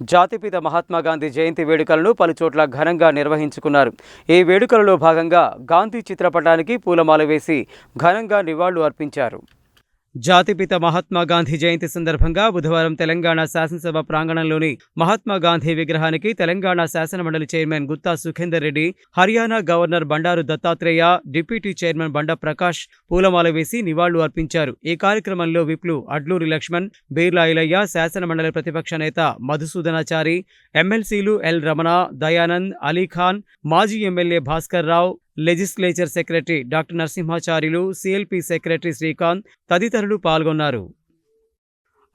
జాతిపిత మహాత్మా గాంధీ జయంతి వేడుకలను పలుచోట్ల ఘనంగా నిర్వహించుకున్నారు. ఈ వేడుకలలో భాగంగా గాంధీ చిత్రపటానికి పూలమాల వేసి ఘనంగా నివాళులు అర్పించారు. జాతిపిత మహాత్మా గాంధీ జయంతి సందర్భంగా బుధవారం తెలంగాణ శాసనసభ ప్రాంగణంలోని మహాత్మా గాంధీ విగ్రహానికి తెలంగాణ శాసనమండలి chairman Gutha Sukhender Reddy Haryana governor Bandaru Dattatreya deputy chairman Banda Prakash పూలమాల వేసి నివాళులు అర్పించారు. ఈ కార్యక్రమంలో విప్లు అడ్లూరి లక్ష్మణ్ బీర్లా ఇలయ్య శాసనమండలి ప్రతిపక్ష నేత మధుసూదనాచారి ఎమ్మెల్సీలు ఎల్ రమణ దయానంద్ అలీఖాన్ మాజీ MLA Bhaskar Rao legislature secretary doctor Narasimhacharyulu CLP secretary Srikanth తదితరులు పాల్గొన్నారు.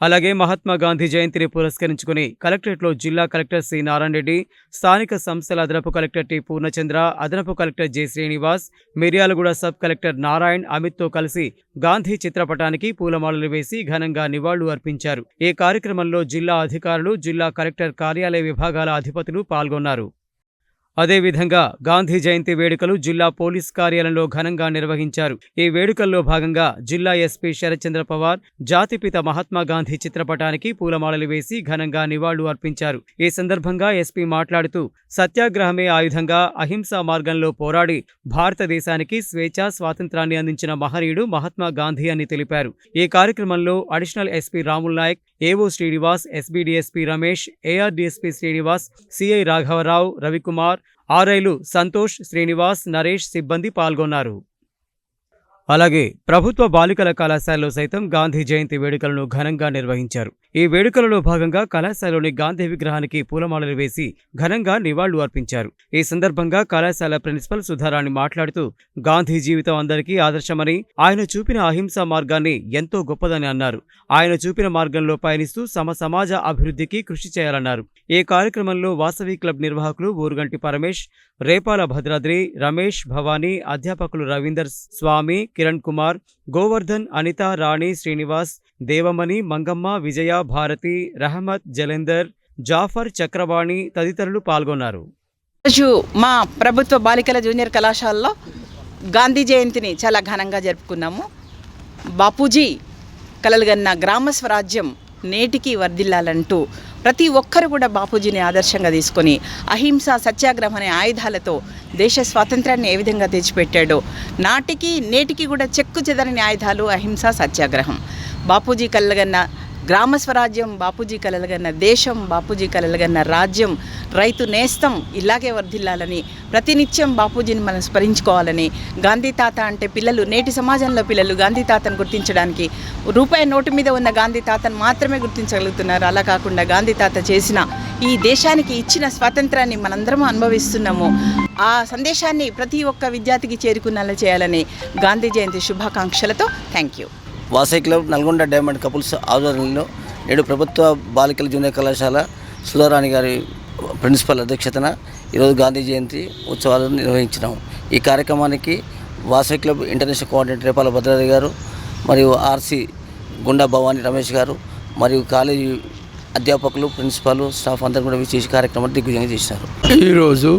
అలాగే మహాత్మా గాంధీ జయంతిని పురస్కరించుకుని కలెక్టరేట్లో జిల్లా కలెక్టర్ సి నారాయణ రెడ్డి స్థానిక సంస్థల అదనపు కలెక్టర్ టి పూర్ణచంద్ర అదనపు collector J Srinivas Miryalaguda sub collector Narayan అమిత్తో కలిసి గాంధీ చిత్రపటానికి పూలమాలలు వేసి ఘనంగా నివాళులు అర్పించారు. ఈ కార్యక్రమంలో జిల్లా అధికారులు జిల్లా కలెక్టర్ కార్యాలయ విభాగాల అధిపతులు పాల్గొన్నారు. అదేవిధంగా గాంధీ జయంతి వేడుకలు జిల్లా పోలీస్ కార్యాలయంలో ఘనంగా నిర్వహించారు. ఈ వేడుకల్లో భాగంగా జిల్లా ఎస్పీ శరత్చంద్ర పవార్ జాతిపిత మహాత్మా గాంధీ చిత్రపటానికి పూలమాలలు వేసి ఘనంగా నివాళులు అర్పించారు. ఈ సందర్భంగా ఎస్పీ మాట్లాడుతూ సత్యాగ్రహమే ఆయుధంగా అహింసా మార్గంలో పోరాడి భారతదేశానికి స్వేచ్ఛ స్వాతంత్రాన్ని అందించిన మహనీయుడు మహాత్మా గాంధీ అని తెలిపారు. ఈ కార్యక్రమంలో additional SP Ramul Nayak AO Srinivas SB DSP Ramesh AR DSP Srinivas CI రాఘవరావు రవికుమార్ ఆర్ఐలు సంతోష్ శ్రీనివాస్ నరేష్ సిబ్బంది పాల్గొన్నారు. అలాగే ప్రభుత్వ బాలికల కళాశాలలో సైతం గాంధీ జయంతి వేడుకలను ఘనంగా నిర్వహించారు. ఈ వేడుకలలో భాగంగా కళాశాలలోని గాంధీ విగ్రహానికి పూలమాలలు వేసి ఘనంగా నివాళులు అర్పించారు. ఈ సందర్భంగా కళాశాల ప్రిన్సిపల్ సుధారాణి మాట్లాడుతూ గాంధీ జీవితం అందరికీ ఆదర్శమని ఆయన చూపిన అహింసా మార్గాన్ని ఎంతో గొప్పదని అన్నారు. ఆయన చూపిన మార్గంలో పయనిస్తూ సమ సమాజ అభివృద్ధికి కృషి చేయాలన్నారు. ఈ కార్యక్రమంలో వాసవి క్లబ్ నిర్వాహకులు ఊరుగంటి పరమేష్ రేపాల భద్రాద్రి రమేష్ భవానీ అధ్యాపకులు రవీందర్ స్వామి కిరణ్ కుమార్ గోవర్ధన్ అనిత రాణి శ్రీనివాస్ దేవమణి మంగమ్మ విజయ భారతి రహమత్ జలేందర్ జాఫర్ చక్రవాణి తదితరులు పాల్గొన్నారు. రోజు మా ప్రభుత్వ బాలికల జూనియర్ కళాశాలలో గాంధీ జయంతిని చాలా ఘనంగా జరుపుకున్నాము. బాపూజీ కలలుగన్న గ్రామ స్వరాజ్యం నేటికి వర్ధిల్లాలంటూ ప్రతి ఒక్కరు కూడా బాపూజీని ఆదర్శంగా తీసుకొని అహింస సత్యాగ్రహం అనే ఆయుధాలతో దేశ స్వాతంత్రాన్ని ఏ విధంగా తెచ్చిపెట్టాడో నాటికి నేటికి కూడా చెక్కు చెదరని ఆయుధాలు అహింస సత్యాగ్రహం. బాపూజీ కలగన్న గ్రామ స్వరాజ్యం బాపూజీ కలలుగన్న దేశం బాపూజీ కలలుగన్న రాజ్యం రైతు నేస్తం ఇలాగే వర్ధిల్లాలని ప్రతినిత్యం బాపూజీని మనం స్మరించుకోవాలని గాంధీ తాత అంటే పిల్లలు నేటి సమాజంలో పిల్లలు గాంధీ తాతను గుర్తించడానికి రూపాయి నోటు మీద ఉన్న గాంధీ తాతను మాత్రమే గుర్తించగలుగుతున్నారు. అలా కాకుండా గాంధీ తాత చేసిన ఈ దేశానికి ఇచ్చిన స్వాతంత్రాన్ని మనందరం అనుభవిస్తున్నాము. ఆ సందేశాన్ని ప్రతి ఒక్క విద్యార్థికి చేరుకున్నలా చేయాలని గాంధీ జయంతి శుభాకాంక్షలతో థ్యాంక్ యూ వాసై క్లబ్ నల్గొండ డైమండ్ కపుల్స్ ఆధ్వర్యంలో నేడు ప్రభుత్వ బాలికల జూనియర్ కళాశాల సుధారాణి గారి ప్రిన్సిపల్ అధ్యక్షతన ఈరోజు గాంధీ జయంతి ఉత్సవాలను నిర్వహించినాము ఈ కార్యక్రమానికి Vasavi club international coordinator Repala Bhadradri గారు మరియు ఆర్సి గుండా భవానీ రమేష్ గారు మరియు కాలేజీ అధ్యాపకులు ప్రిన్సిపాల్ స్టాఫ్ అందరూ కూడా విశేష కార్యక్రమాన్ని దిగ్విజయం చేశారు ఈరోజు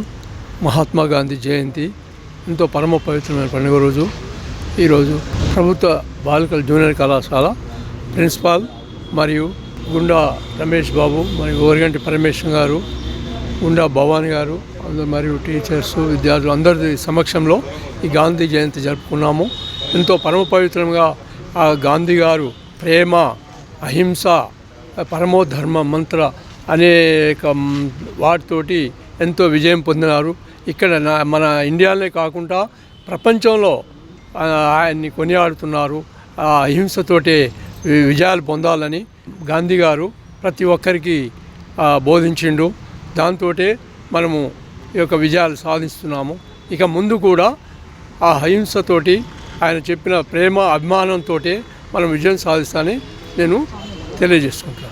మహాత్మా గాంధీ జయంతి ఎంతో పరమ పవిత్రమైన పండుగ రోజు. ఈరోజు ప్రభుత్వ బాలికల జూనియర్ కళాశాల ప్రిన్సిపాల్ మరియు గుండా రమేష్ బాబు మరియు ఓరిగంటి పరమేశ్వర్ గారు గుండా భవాని గారు అందరు మరియు టీచర్స్ విద్యార్థులు అందరి సమక్షంలో ఈ గాంధీ జయంతి జరుపుకున్నాము. ఎంతో పరమ పవిత్రంగా ఆ గాంధీ గారు ప్రేమ అహింస పరమోధర్మ మంత్ర అనేక వాటితోటి ఎంతో విజయం పొందినారు. ఇక్కడ నా- మన ఇండియాలోనే కాకుండా ప్రపంచంలో ఆయన్ని కొనియాడుతున్నారు. ఆ అహింసతోటే విజయాలు పొందాలని గాంధీ గారు ప్రతి ఒక్కరికి బోధించిండు. దాంతో మనము ఈ యొక్క విజయాలు సాధిస్తున్నాము. ఇక ముందు కూడా ఆ అహింసతోటి ఆయన చెప్పిన ప్రేమ అభిమానంతో మనం విజయం సాధిస్తానని నేను తెలియజేసుకుంటున్నాను.